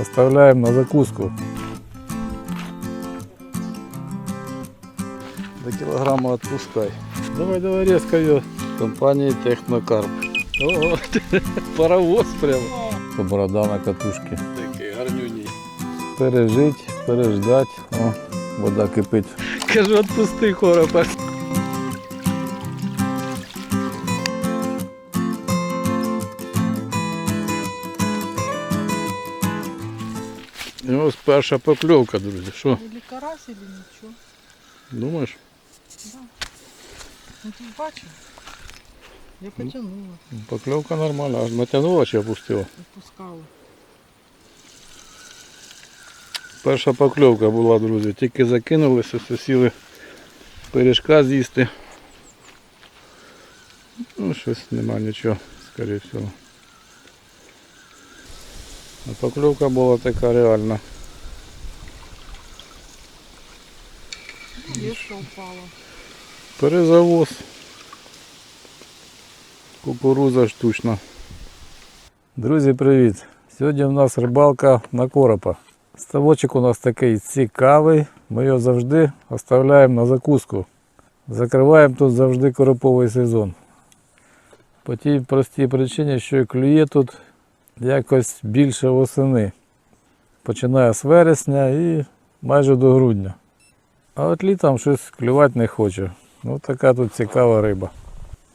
оставляем на закуску. До килограмма отпускай. Давай, давай, резко ее. Компании Технокарп. О, паровоз прямо. Борода на катушке. Такий гарнюній. Пережить, переждать. О, вода кипить. Кажу, отпусти коропа. Ось перша покльовка, друзі. Що, Или карась, или ничего. думаєш? Ну ты бачив? Я потянула, Покльовка нормальна. Аж натягнула чи опустила? відпускала. Перша покльовка була, друзі. Тільки закинулися, все сіли пиріжка з'їсти. Ну, щось нема нічого, скоріше всього. А покльовка була така реальна. Є що впала. Перезавоз. Кукуруза штучна. Друзі, привіт! Сьогодні в нас рибалка на коропа. Ставочок у нас такий цікавий. Ми його завжди оставляємо на закуску. Закриваємо тут завжди короповий сезон. По тій простій причині, що клює тут якось більше восени. Починає з вересня і майже до грудня. А от літом щось клювати не хоче. Ну така тут цікава риба.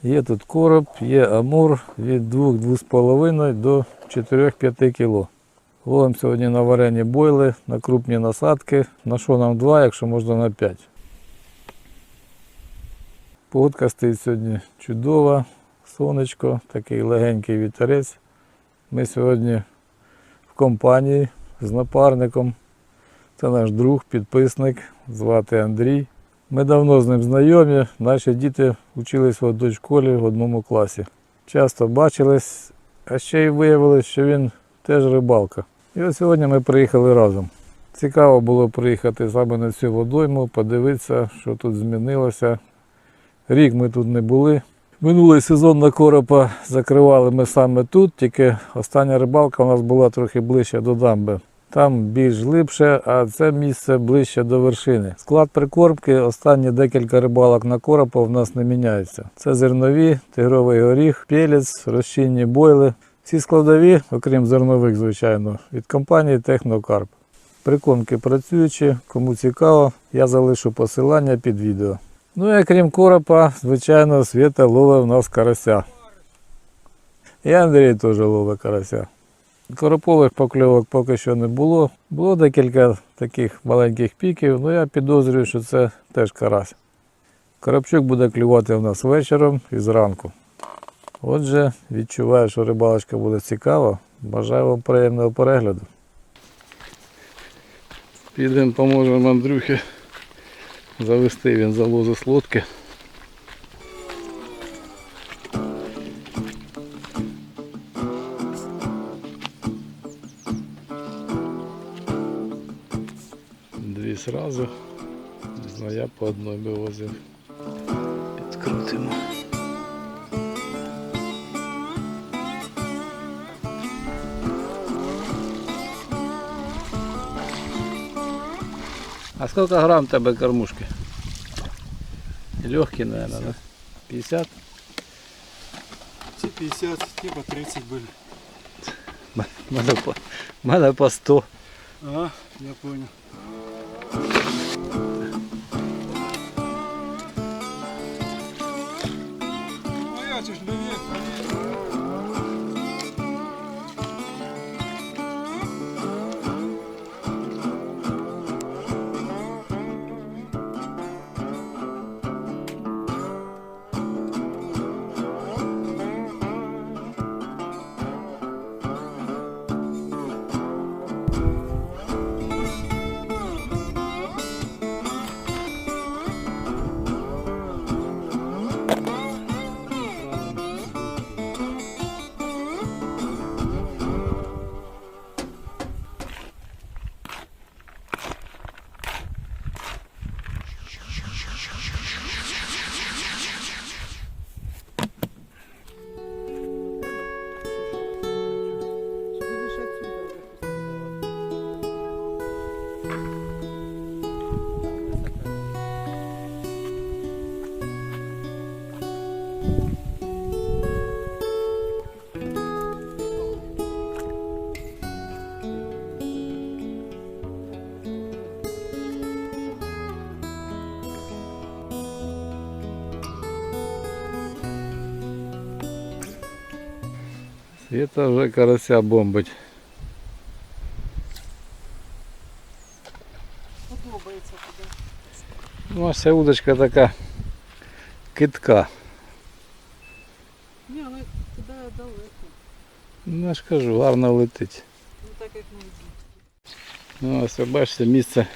Є тут короб, є амур від 2-2,5 до 4-5 кг. Ловимо сьогодні на варені бойли, на крупні насадки. На що нам 2, якщо можна на 5. Погодка стоїть сьогодні чудова, сонечко, такий легенький вітерець. Ми сьогодні в компанії з напарником. Це наш друг, підписник, звати Андрій. Ми давно з ним знайомі. Наші діти вчились в одній школі в одному класі. Часто бачились, а ще й виявилось, що він теж рибалка. І от сьогодні ми приїхали разом. Цікаво було приїхати саме на цю водойму, подивитися, що тут змінилося. Рік ми тут не були. Минулий сезон на коропа закривали ми саме тут, тільки остання рибалка у нас була трохи ближче до дамби. Там більш глибше, а це місце ближче до вершини. Склад прикормки останні декілька рибалок на коропа в нас не міняється. Це зернові, тигровий горіх, пелець, розчинні бойли. Всі складові, окрім зернових, звичайно, від компанії Технокарп. Прикормки працюючі, кому цікаво, я залишу посилання під відео. Ну і крім коропа, звичайно, Свята ловить в нас карася. І Андрій теж ловить карася. Коропових покльовок поки що не було. Було декілька таких маленьких піків, але я підозрюю, що це теж карась. Коробчук буде клювати в нас вечором і зранку. Отже, відчуваю, що рибалочка буде цікава. Бажаю вам приємного перегляду. Підемо поможемо Андрюхі завести він залози з лодки. Дві сразу. Не знаю, я по одній вивозив. Підкрутимо. А сколько грамм тебе кормушки? Легкий, наверное, да? 50? Ці 50, типа 30 були. У мене по, в мене по 100. А, я понял. Світа вже карася бомбить. Подобається тобі. Ну, а ця удочка така китка. Ні, але туди далеко. Ну, я ж кажу, гарно летить. Не так як ми. Ну, ось ви бачите місце.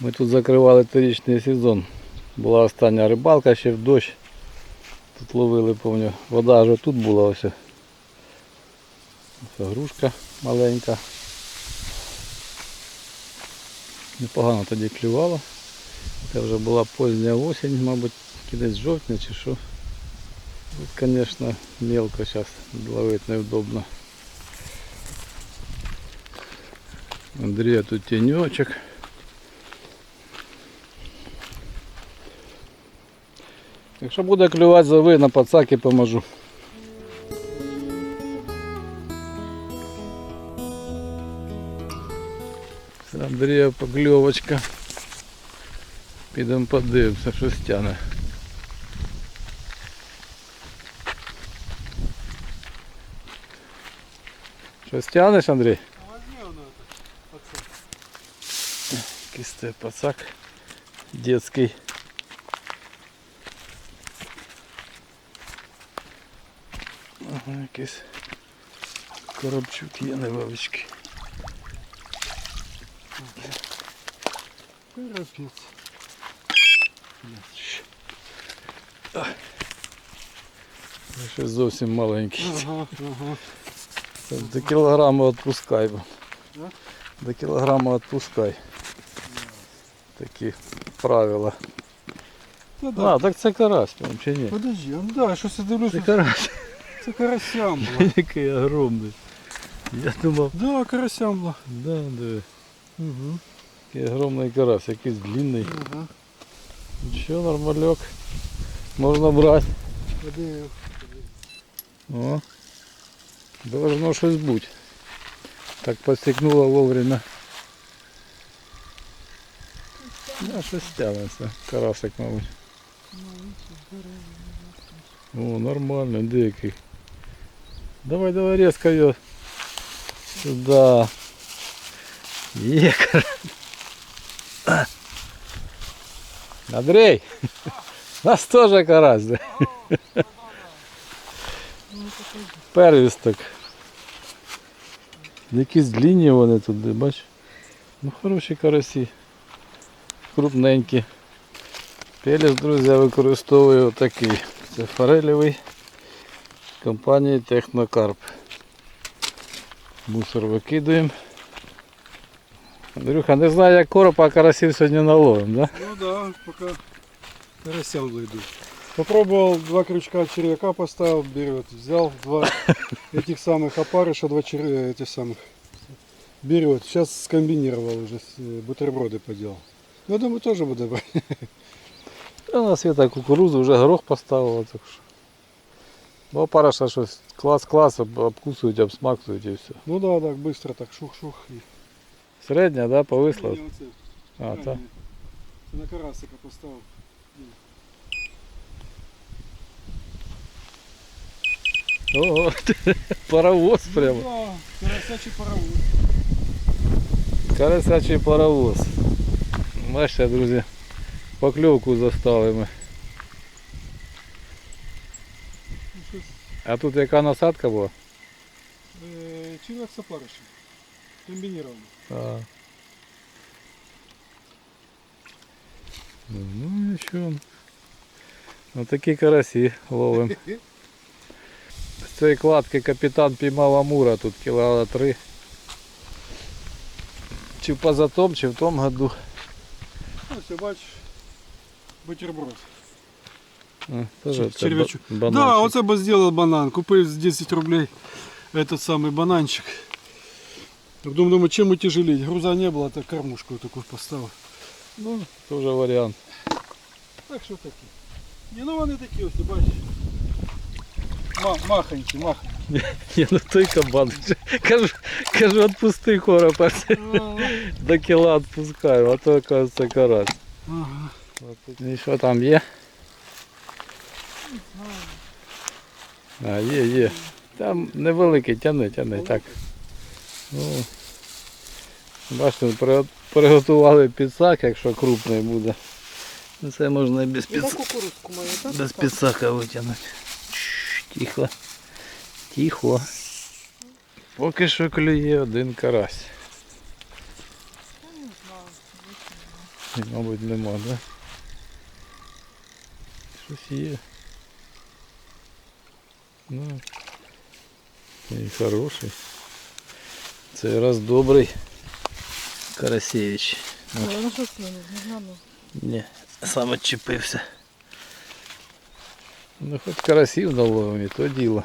Ми тут закривали торічний сезон. Була остання рибалка ще в дощ. Тут ловили, пам'ятаю. Вода аж тут була ось. Ось грушка маленька. Непогано тоді клювало. Це вже була позня осінь, мабуть, кінець жовтня чи що. Тут, звісно, мелко зараз ловити невдобно. Андрія тут тіньочок. Якщо буде клювати зови, на пацаки поможу. Андрія покльовочка. Підемо подивимося, що стягне. Що стягнеш, Андрій? Возьми воно это, пацан. Якийсь це пацак детський. Ага, якийсь коробчук є невеличкий. Карапець. Ну, Ще зовсім маленький. Ага, ага. До кілограма відпускай. До кілограма відпускай. Такі правила. Та да. А, так це карась, прям, чи ні? Подожди, а, да, щось я дивлюся. Це карась. Це карасям було. Який огромний. Я думав, Да, карасям було. да, диви. Угу. Який огромний карась, якийсь длинний. Ага. Нічого, нормальок. Можна брати. О. Должно щось бути. Так посікнуло вовремя. Да, щось тягнеться. Карасик, мабуть. О, нормально, дикий. Давай, давай, резко ее. Сюда. Є. Андрей! Нас теж карась. Первісток. Якісь длінні вони тут, бач. Ну хороші карасі. Крупненькі. Пелес, друзі, я використовую отакий. Це форелевий компанії Технокарп. Мусор викидуємо. Андрюха, не знаю як коропа, а карасів сьогодні наловим, да? Ну да, пока карасям зайду. Попробовал два крючка от червяка поставил, берет. Взял два этих самых опарыша, два чер... этих самых. Берет. Сейчас скомбинировал уже, с- э, бутерброды поделал. Ну, я думаю, тоже буду брать. Та У нас є так кукурузу, вже горох поставили, так що. Ну, параша щось клас-клас, об- обкусують, обсмакують і все. Ну да, так, быстро так, шух-шух. и- Середня, да, повисла? Не, оце, А, так. крайне. Це На карасика поставив. Ого, паровоз прямо. Ну, да, карасячий паровоз. Карасячий паровоз. Бачите, друзі, покльовку застали ми. Ну, щось, А тут яка насадка була? е, Червяк з опарышем. Комбінірований. А. Ну нічого. Ну такі карасі ловим. З цієї кладки капітан піймав амура тут кілограма три. Чи позатом, чи в тому году. Ну, все, бачиш, бутерброд. А, теж Чер- це червячок. ба- Да, бананчик. оце б зробив банан. Купив за 10 рублей этот самый бананчик. Потом думаю, чем утяжелить. Груза не было, так кормушку такую поставил. Ну, теж варіант. Так що такі. Ні, ну вони такі ось, бачиш. Ма- махонькі, махонькі. Ні, ну той кабан. Кажу, кажу, відпусти коропа. До кіла відпускаю, а то кажеться карась. Ага. І що там є? А, є, є. Там невеликий, тяни, тяни, так. Ну, бачите, приготували підсак, якщо крупний буде. Ну, Це можна і без, І підс... кукурузку без підсака витягнути. Тихо. Тихо. Поки що клює один карась. Мабуть, нема, да? Щось є. Ну. І хороший. Цей раз добрий. Карасевич. Ну, ну що це, не знаю. Ні, сам відчепився. Ну хоч карасів наловив, і то діло.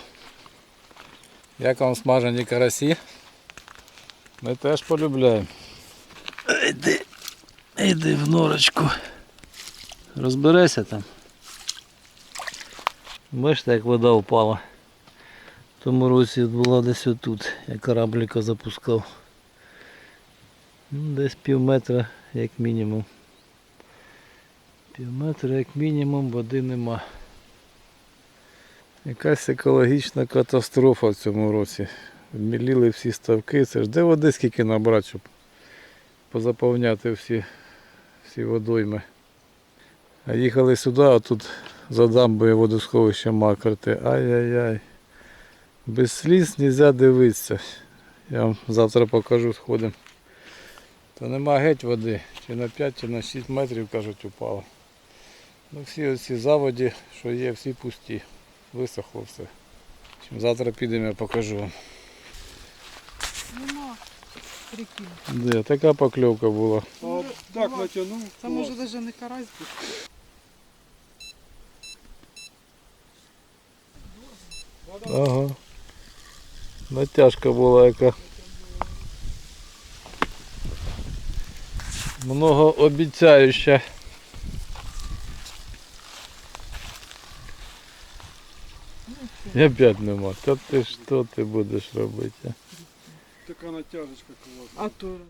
Як вам смажені карасі? Ми теж полюбляємо. Іди, іди в норочку. Розберися там. Бачите, як вода впала. В тому році була десь отут, я корабліка запускав. Ну, Десь пів метра як мінімум. Пів метра як мінімум води нема. Якась екологічна катастрофа в цьому році. Вміліли всі ставки. Це ж де води скільки набрати, щоб позаповняти всі, всі водойми. А їхали сюди, а тут за дамбою водосховище макрити. Ай-яй-яй. Без сліз не можна дивитися. Я вам завтра покажу, сходимо. То нема геть води. Чи на 5, чи на 6 метрів, кажуть, упало. Ну, всі оці заводі, що є, всі пусті. Висохло все. Чим завтра підемо, я покажу вам. Нема. Прикинь. Де, така покльовка була. А так натянул. Це може навіть не карась бути. Ага. Натяжка була яка. Многообіцяюча. І опять нема. Та ти що ти будеш робити? а? Такая натяжечка классная. А то раз.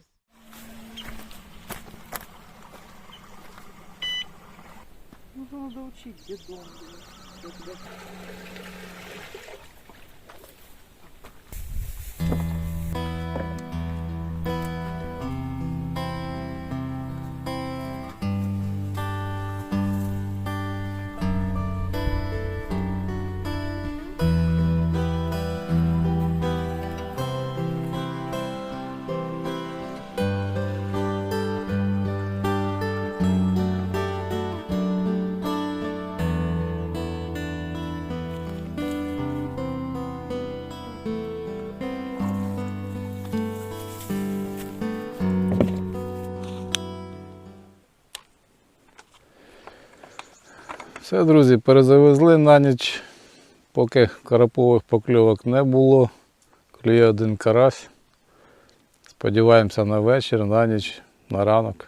Ну, надо учить дедом. блин. Все, друзі, перезавезли на ніч, поки карапових покльовок не було. Клює один карась. Сподіваємося на вечір, на ніч, на ранок.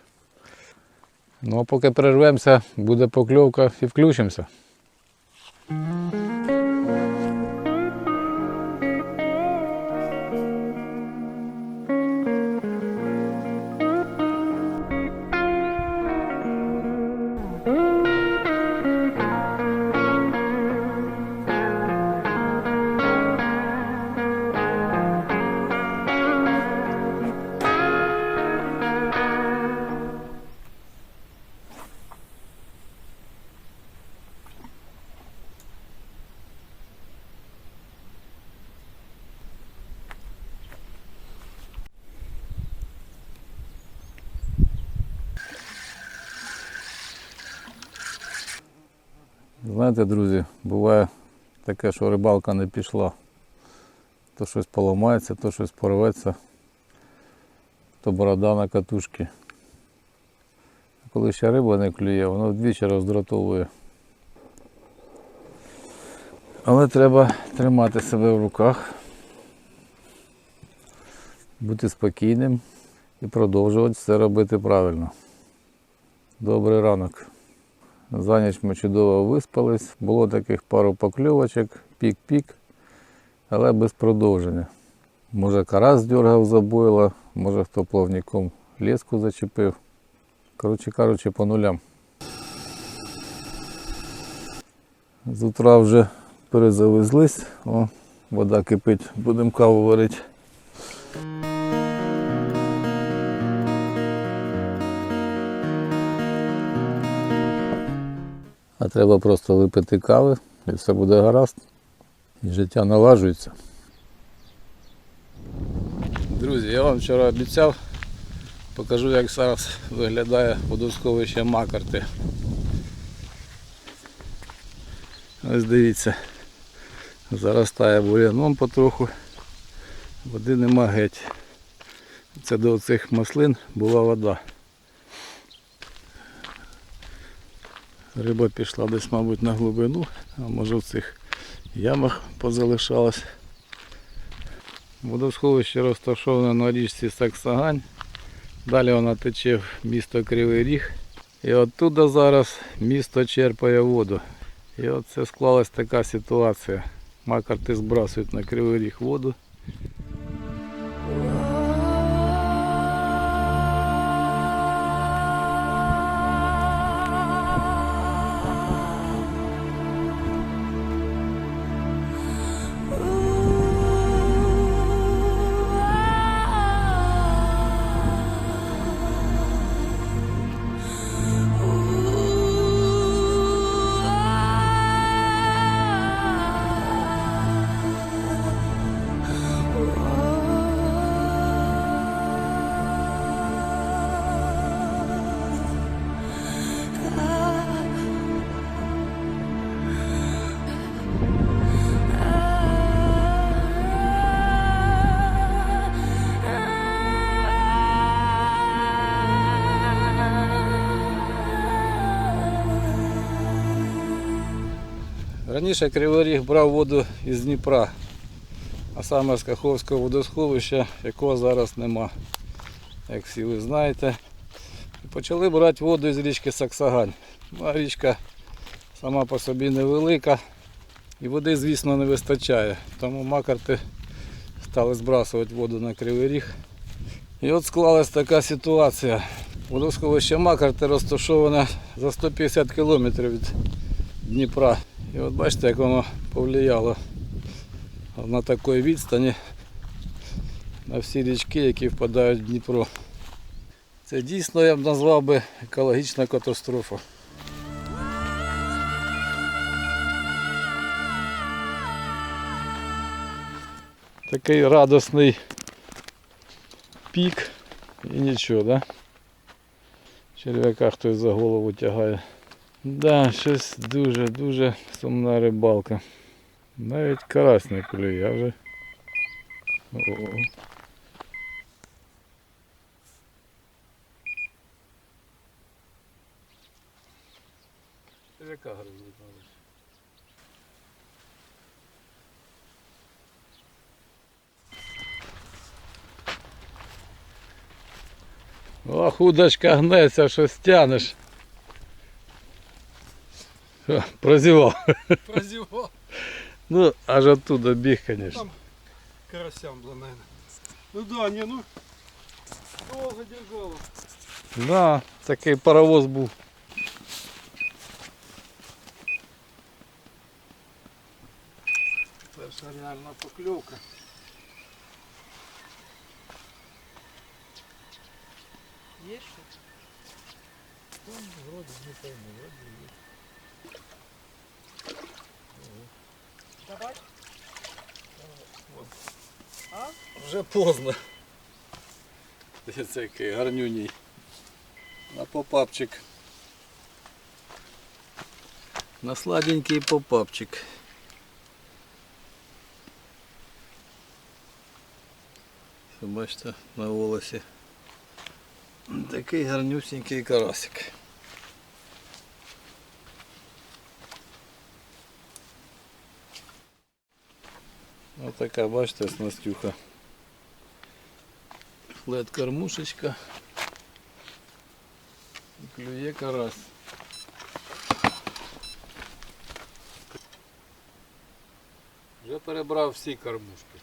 Ну а поки перервемося, буде покльовка і включимося. Знаєте, друзі, буває таке, що рибалка не пішла. То щось поламається, то щось порветься, то борода на катушці. Коли ще риба не клює, воно вдвічі роздратовує. Але треба тримати себе в руках, бути спокійним і продовжувати все робити правильно. Добрий ранок. За ніч ми чудово виспались. Було таких пару покльовочок, пік-пік, але без продовження. Може карась дергав забойло, може хто плавником леску зачепив. Коротше кажучи, по нулям. З утра вже перезавезлись. О, Вода кипить, будемо каву варити. Треба просто випити кави і все буде гаразд. І життя налажується. Друзі, я вам вчора обіцяв, покажу, як зараз виглядає водосховище Макарти. Ось дивіться, заростає буряном потроху, води нема геть. Це до цих маслин була вода. Риба пішла десь, мабуть, на глибину, а може в цих ямах позалишалась. Водосховище розташоване на річці Саксагань. Далі вона тече в місто Кривий Ріг. І оттуда зараз місто черпає воду. І от це склалась така ситуація. Макарти збрасують на Кривий Ріг воду. Раніше Кривий Ріг брав воду із Дніпра, а саме з Каховського водосховища, якого зараз нема, як всі ви знаєте. І почали брати воду із річки Саксагань. Ну, а річка сама по собі невелика і води, звісно, не вистачає. Тому макарти стали збрасувати воду на Кривий Ріг. І от склалась така ситуація. Водосховище Макарти розташоване за 150 кілометрів від Дніпра. І от бачите, як воно повлияло на такій відстані на всі річки, які впадають в Дніпро. Це дійсно я б назвав би екологічна катастрофа. Такий радісний пік і нічого, да? Черв'яка хтось за голову тягає. Да, щось дуже-дуже сумна рибалка. Навіть карась не клює, а вже. О. Яка гризуть, мабуть. Ох, удочка гнеться, щось тянеш. Що, Прозівав. Прозевал. Ну, аж оттуда біг, звісно. Там карасям было, наверное. Ну да, не, ну. Долго держала. Да, такий паровоз був. Перша реальна поклевка. Есть что-то? Давай. А? Вже поздно. Це який гарнюній. На попапчик. На сладенький попапчик. Бачите, на волосі. Такий гарнюсінький карасик. Ось така, бачите, снастюха. Флет кормушечка. І Клює карась. Вже перебрав всі кормушки.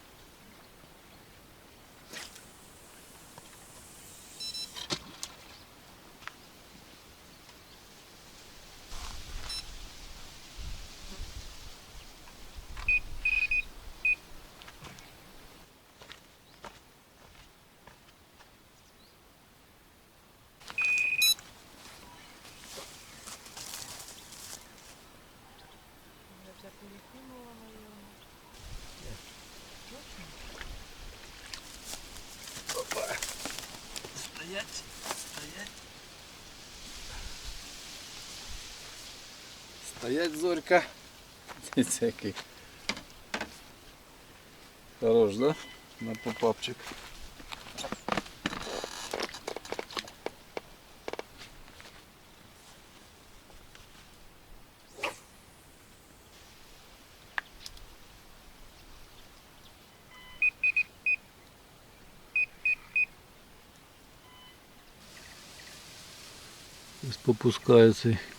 Стоять, зорька. Дивіться який. Хорош, да? На попапчик.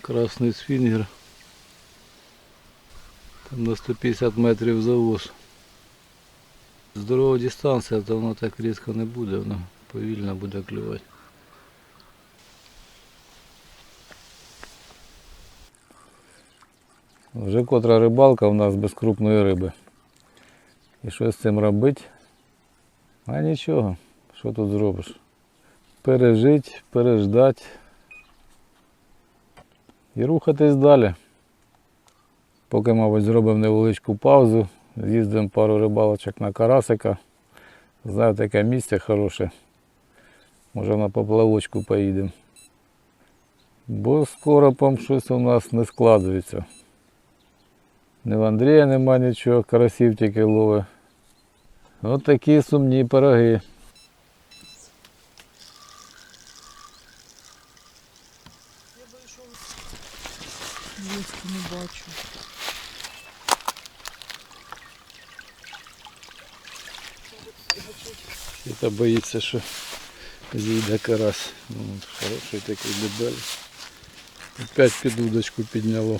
Красний свінгер. Там на 150 метрів завоз. Здорова дистанція, то воно так різко не буде, воно повільно буде клювати. Вже котра рибалка у нас без крупної риби. І що з цим робити? А нічого, що тут зробиш? Пережить, переждать і рухатись далі. Поки, мабуть, зробимо невеличку паузу, з'їздимо пару рибалочок на карасика. Знаю таке місце хороше. Може на поплавочку поїдемо. Бо з коропом щось у нас не складується. Ні в Андрія нема нічого, карасів тільки ловить. Ось такі сумні пироги. Я вийшов. Ліску не бачу. І та боїться, що зійде карась. Ну, хороший такий дебель. Опять під удочку підняло.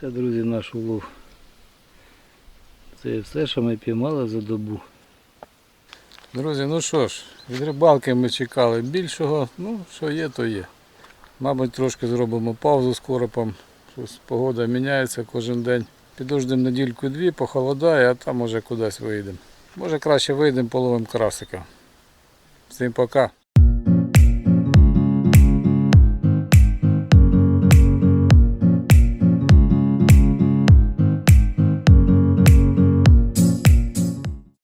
Це, друзі, наш улов. Це все, що ми піймали за добу. Друзі, ну що ж, від рибалки ми чекали більшого. Ну, що є, то є. Мабуть, трошки зробимо паузу з коропом. Щось погода міняється кожен день. Підождемо недільку-дві, похолодає, а там може кудись вийдемо. Може краще вийдемо, половимо красика. Всім пока.